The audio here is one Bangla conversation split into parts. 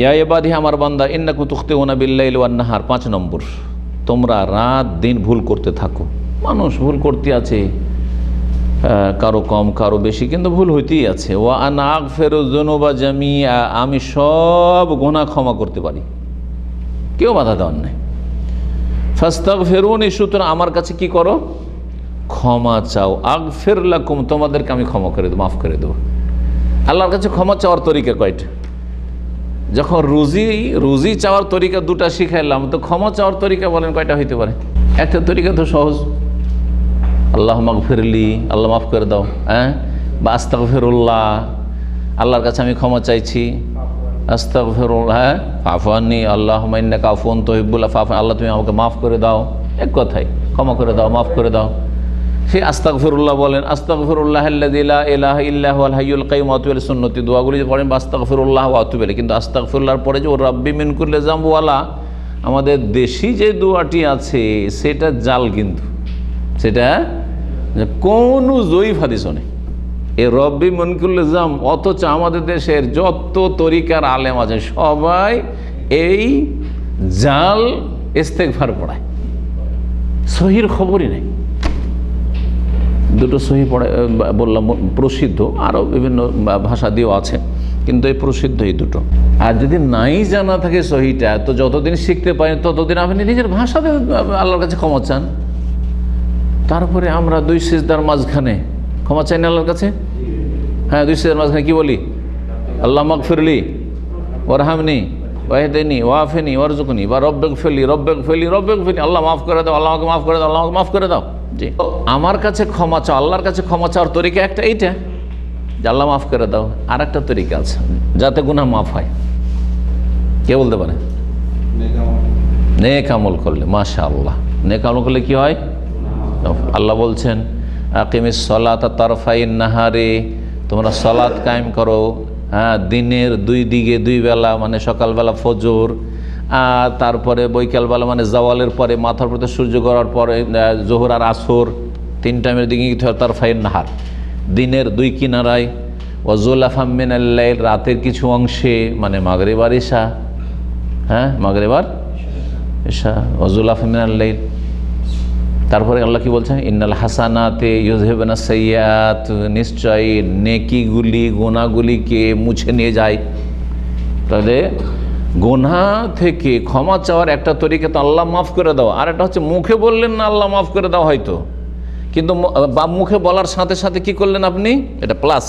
ইয়া এবাদি আমার বান্দা ইন্না কুতুখতে ওনাবিল্লাইল ওয়ান্নাহার। পাঁচ নম্বর, তোমরা রাত দিন ভুল করতে থাকো। মানুষ ভুল করতে আছে কারও কম, কারও বেশি, কিন্তু ভুল হইতেই আছে। ও আনাগ ফেরো জনুবা জামি আমি সব গোনা ক্ষমা করতে পারি। কেউ বাধা দেওয়ার নাই। ফাস্তাক ফেরুন সুতরাং আমার কাছে কি করো? ক্ষমা চাও। আগ ফেরলাকুম তোমাদেরকে আমি ক্ষমা করে দেবো, মাফ করে দেবো। আল্লাহর কাছে ক্ষমা চাওয়ার তরিকা কয়টা? যখন রুজি রুজি চাওয়ার তরিকা দুটা শিখাইলাম তো ক্ষমা চাওয়ার তরিকা বলেন কয়টা হইতে পারে? একটা তরিকা তো সহজ। আল্লাহ মাগ ফেরলি আল্লাহ মাফ করে দাও হ্যাঁ? বা আস্তাক ফেরুল্লাহ আল্লাহর কাছে আমি ক্ষমা চাইছি। আস্তাক ফেরুল্লাহ হ্যাঁ ফাফানি আল্লাহ মাইন্না কাফুন তহিবুল্লাহ আল্লাহ তুমি আমাকে মাফ করে দাও। এক কথাই ক্ষমা করে দাও, মাফ করে দাও। সে আস্তাক ফিরুল্লাহ বলেন আস্তাক ফিরুল্লাহ ইলাহ ইল্লাহ হাইউল কাইম আতুবেল সুন্নতি, দোয়াগুলি যে পড়েন, বা আস্তাক ফিরুল্লাহ আতুবেল কিন্তু আস্তাক ফিরুল্লাহর পরে যে, ও রাব্বি মিন করলে জাম্বুয়ালা আমাদের দেশি যে দোয়াটি আছে, সেটা জাল কিন্তু। সেটা কোনো জয়ীফ হাদিসও নেই। এ রব্বি মনকুল জাম অথচ আমাদের দেশের যত তরিকার আলেম আছে, সবাই এই জাল ইস্তেকভার পড়ায়। সহির খবরই নেই। দুটো সহি পড়ে বললাম, প্রসিদ্ধ আরও বিভিন্ন ভাষা দিয়েও আছে, কিন্তু এই প্রসিদ্ধ এই দুটো। আর যদি নাই জানা থাকে সহিটা, তো যতদিন শিখতে পারেন, ততদিন আপনি নিজের ভাষাতে আল্লাহর কাছে ক্ষমা চান। তারপরে আমরা দুই সিজদার মাঝখানে, ক্ষমা চাই না আল্লাহর কাছে? হ্যাঁ দুই সিজদার মাঝখানে কি বলি? আল্লাহ মগফিরলি ওরহামনি ওয়াহেদিনী ওয়াফেনি ওয়ারজুকনি বা রব্বেক ফেলি রব্বেক ফেলি রব্বেক ফেলি আল্লাহ মাফ করে দাও আল্লাহকে মাফ করে দাও আল্লাহকে মাফ করে দাও। জি। আমার কাছে ক্ষমা চাও, আল্লাহর কাছে ক্ষমা চাওয়ার তরিকা একটা, এইটা। যে আল্লাহ মাফ করে দাও আর একটা তরিকা আছে, যাতে গুনাহ মাফ হয়। কে বলতে পারে? নেক আমল করলে মাশা আল্লাহ নেক আমল করলে কি হয়? আল্লাহ বলছেন, আকিমিস সলাত তরফাইন নাহারে, তোমরা সলাৎ কায়েম করো। হ্যাঁ দিনের দুই দিকে দুই বেলা মানে সকালবেলা ফজর তারপরে বৈকালবেলা মানে জওয়ালের পরে, মাথার প্রতি সূর্য গড়ার পরে জোহর আর আসর, তিন টাইমের দিকে তার ফাইন নাহার। দিনের দুই কিনারায় ওজুলাফামিন আল্লাইল রাতের কিছু অংশে মানে মাগরেবার ইশা। হ্যাঁ মাগরেবার ইশা ওজুলাফামিন আল্লাইল তারপরে আল্লাহ কি বলছেন? ইন্নাল হাসানাতে ইউজহেবেনা সৈয়াত নিশ্চয়ই নেকিগুলি গোনাগুলিকে মুছে নিয়ে যায়। তাহলে গোনা থেকে ক্ষমা চাওয়ার একটা তরিকা তো আল্লাহ মাফ করে দাও। আর একটা হচ্ছে মুখে বললেন না আল্লাহ মাফ করে দাও হয়তো। কিন্তু বা মুখে বলার সাথে সাথে কি করলেন আপনি? এটা প্লাস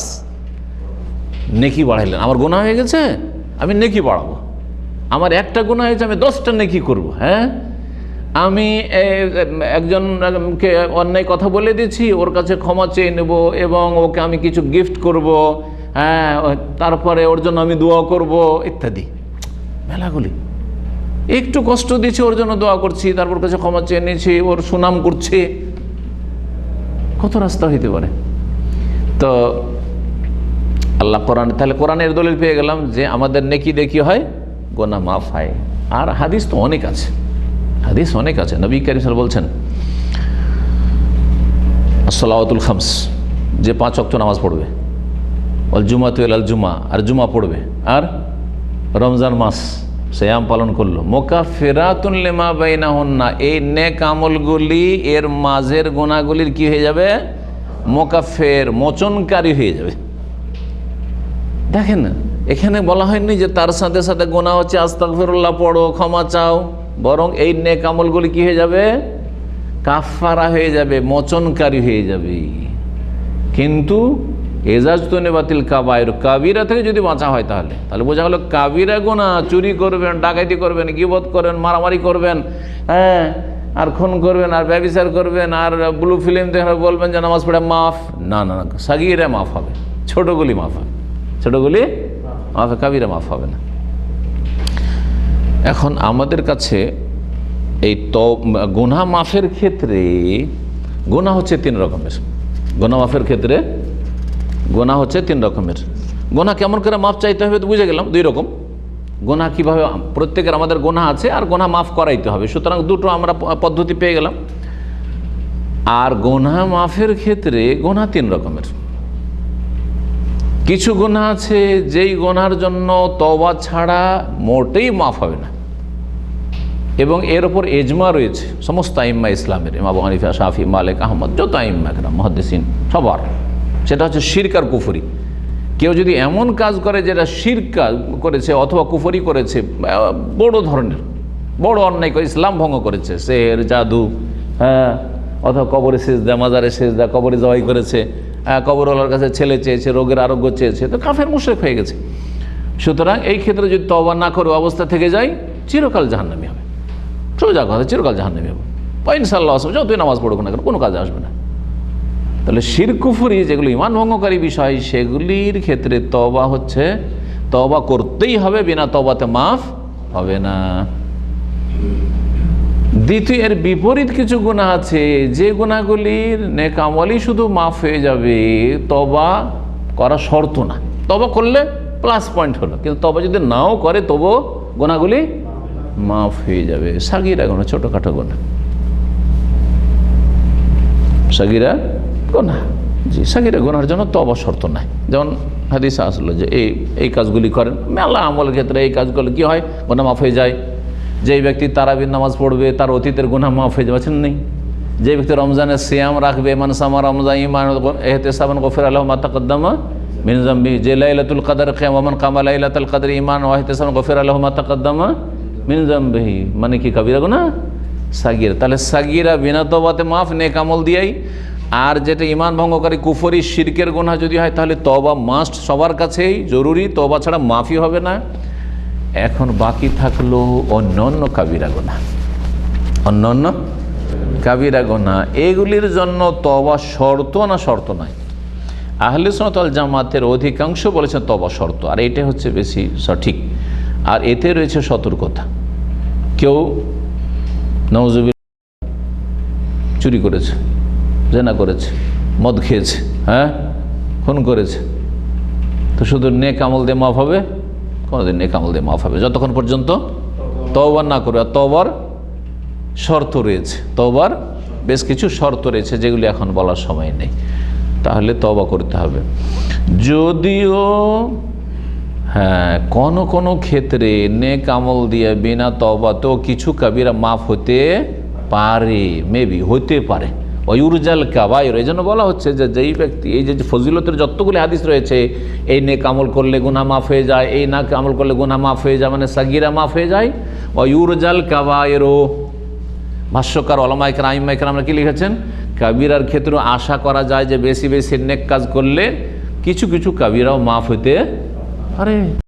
নেকি বাড়াইলেন। আমার গোনা হয়ে গেছে? আমি নেকি বাড়াবো। আমার একটা গোনা হয়েছে, আমি দশটা নেকি করব হ্যাঁ? আমি একজনকে অন্যায় কথা বলে দিচ্ছি ওর কাছে ক্ষমা চেয়ে নেব এবং ওকে আমি কিছু গিফট করব হ্যাঁ? তারপরে ওর জন্য আমি দোয়া করব, ইত্যাদি। মেলাগুলি। একটু কষ্ট দিচ্ছি ওর জন্য দোয়া করছি, তারপর কাছে ক্ষমা চেয়ে নিয়েছি, ওর সুনাম করছে। কত রাস্তা হইতে পারে? তো আল্লাহ কোরআন, তাহলে কোরআনের দলিল পেয়ে গেলাম যে আমাদের নেকি দেখি হয়, গোনা মাফ হয়। আর হাদিস তো অনেক আছে। হাদিস অনেক আছে। নবী করিম সাল বলছেন সালাওয়াতুল খামস, যে পাঁচ অক্ট নামাজ পড়বে। অল জুমা তুল আল জুমা, আর জুমা পড়বে। আর রমজান মাস শ্যাম পালন করল। মোকা ফেরাতুল্লেমা বাইনা হন্না এই নেক আমলগুলি, এর মাঝের গোনাগুলির কি হয়ে যাবে? মোকাফের মোচনকারী হয়ে যাবে। দেখেন, এখানে বলা হয়নি যে তার সাথে সাথে গোনা হচ্ছে, আস্তাগফিরুল্লাহ পড়ো, ক্ষমা চাও, বরং এই নেক আমলগুলি কি হয়ে যাবে? কাফারা হয়ে যাবে, মোচনকারী হয়ে যাবে। কিন্তু এজাজ তো নেবাতিল কাবায়ের কাবিরা থেকে যদি বাঁচা হয় তাহলে। তাহলে বোঝা গেল কাবিরা গোনা চুরি করবেন, ডাকাতি করবেন, গিবত করেন, মারামারি করবেন হ্যাঁ? আর খুন করবেন, আর ব্যবচার করবেন, আর ব্লু ফিল্ম দেখে বলবেন যে নামাজ পড়ে মাফ। না না না, সাগিরা মাফ হবে। ছোটোগুলি মাফ হবে। ছোটোগুলি মাফ কাবিরা মাফ হবে না। এখন আমাদের কাছে এই ত গুনা মাফের ক্ষেত্রে গোনা হচ্ছে তিন রকমের গোনা মাফের ক্ষেত্রে গোনা হচ্ছে তিন রকমের। গোনা কেমন করে মাফ চাইতে হবে তো বুঝে গেলাম, দুই রকম। গোনা কীভাবে, প্রত্যেকের আমাদের গোনা আছে আর গোনা মাফ করাইতে হবে। সুতরাং দুটো আমরা পদ্ধতি পেয়ে গেলাম। আর গোনা মাফের ক্ষেত্রে গোনা তিন রকমের। কিছু গোনা আছে যেই গোনার জন্য তবা ছাড়া মোটেই মাফ হবে না। এবং এর ওপর এজমা রয়েছে, সমস্ত আইম্মা ইসলামের। ইমাবু হানিফা, শাফি, মালিক, আহমদ, যত আইম্মা কেন মহাদ্দিন সবার। সেটা হচ্ছে শিরকার কুফুরি। কেউ যদি এমন কাজ করে যেটা শির কাজ করেছে অথবা কুফরি করেছে বড় ধরনের বড় অন্যায় করে ইসলাম ভঙ্গ করেছে শের জাদু হ্যাঁ অথবা কবরে শেষ সেজদা মাজারে শেষ সেজদা কবরে জবাই করেছে হ্যাঁ, কবরওয়ালার কাছে ছেলে চেয়েছে রোগের আরোগ্য চেয়েছে তো কাফের মুশরেক হয়ে গেছে। সুতরাং এই ক্ষেত্রে যদি তবা না করে অবস্থা থেকে যায় চিরকাল জাহান্নামি হবে। সোজা কথা চিরকাল জাহান্নামি হবে। বা ইনশাল্লাহ আসবে যতই নামাজ পড়ুক না কোনো কাজে আসবে না। তাহলে শিরকুফুরি যেগুলো ইমান ভঙ্গকারী বিষয়, সেগুলির ক্ষেত্রে তবা হচ্ছে তবা করতেই হবে, বিনা তবাতে মাফ হবে না। দ্বিতীয়, এর বিপরীত কিছু গুণা আছে, যে গুণাগুলির নেকামলি শুধু মাফ হয়ে যাবে তবা করা শর্ত না। তবা করলে প্লাস পয়েন্ট হলো, কিন্তু তবা যদি নাও করে তবুও গোনাগুলি মাফ হয়ে যাবে। সাগিরা গোনা ছোটোখাটো গোনা সাগিরা গোনা জি সাগিরা গোনার জন্য তবা শর্ত নাই। যেমন হাদিসা আসলো যে এই এই কাজগুলি করেন। মেলা আমলের ক্ষেত্রে এই কাজগুলো কি হয়? গোনা মাফ হয়ে যায়। যেই ব্যক্তি তারাবির নামাজ পড়বে, তার অতীতের গুনাহ মাফ হয়ে যাচ্ছেন নেই? যে ব্যক্তি রমজানের সিয়াম রাখবে মানসামা রমজান ইমান এহতে সাবান গফির আলহ মাতাকদ্দামা মিনজাম্বি যে লাইলাতুল কাদার কেমন কামা লাইলাতুল কাদের ইমান ওয়াহিতে সাবান গফির আলহ মাতাকদ্দামা মিনজাম্বিহি মানে কি, কবিরা গুনা সাগিরা। তাহলে সাগিরা বিনা তবাতে মাফ, নেক আমল দিয়াই আর যেটা ইমান ভঙ্গকারী কুফরি শিরকের গোনা যদি হয়, তাহলে তবা মাস্ট সবার কাছেই জরুরি। তবা ছাড়া মাফি হবে না। এখন বাকি থাকল অন্য অন্য কাবিরা গোনা অন্য অন্য কাবিরা গোনা এগুলির জন্য তবা শর্ত না শর্ত নয় আহলে সনতল জামাতের অধিকাংশ বলেছেন তবা শর্ত। আর এটা হচ্ছে বেশি সঠিক। আর এতে রয়েছে সতর্কতা। কেউ নওজুবি চুরি করেছে। জেনা করেছে, মদ খেয়েছে হ্যাঁ? খুন করেছে। তো শুধু নেক আমল দিয়ে মাফ হবে? কোনোদিন নেক আমল দিয়ে মাফ হবে। যতক্ষণ পর্যন্ত তবার না করবে আর তবার শর্ত রয়েছে। তবার বেশ কিছু শর্ত রয়েছে, যেগুলি এখন বলার সময় নেই। তাহলে তবা করতে হবে। যদিও হ্যাঁ কোনো কোনো ক্ষেত্রে নেক আমল দিয়ে বিনা তবাতেও কিছু কাবিরা মাফ হতে পারে মেবি হতে পারে। অয়ুরজাল কাবাইর এই জন্য বলা হচ্ছে যে যেই ব্যক্তি, এই যে ফজিলতের যতগুলি হাদিস রয়েছে, এই নেক আমল করলে গুনা মাফ হয়ে যায়, এই নাক আমল করলে গুনা মাফ হয়ে যায় মানে সাগিরা মাফ হয়ে যায়। অয়ুরজাল কাবায়েরও ভাষ্যকার অলমাইকার আইমাইকার আমরা কি লিখেছেন? কাবিরার ক্ষেত্রে আশা করা যায় যে বেশি বেশি নেক কাজ করলে কিছু কিছু কাবিরাও মাফ হতে পারে।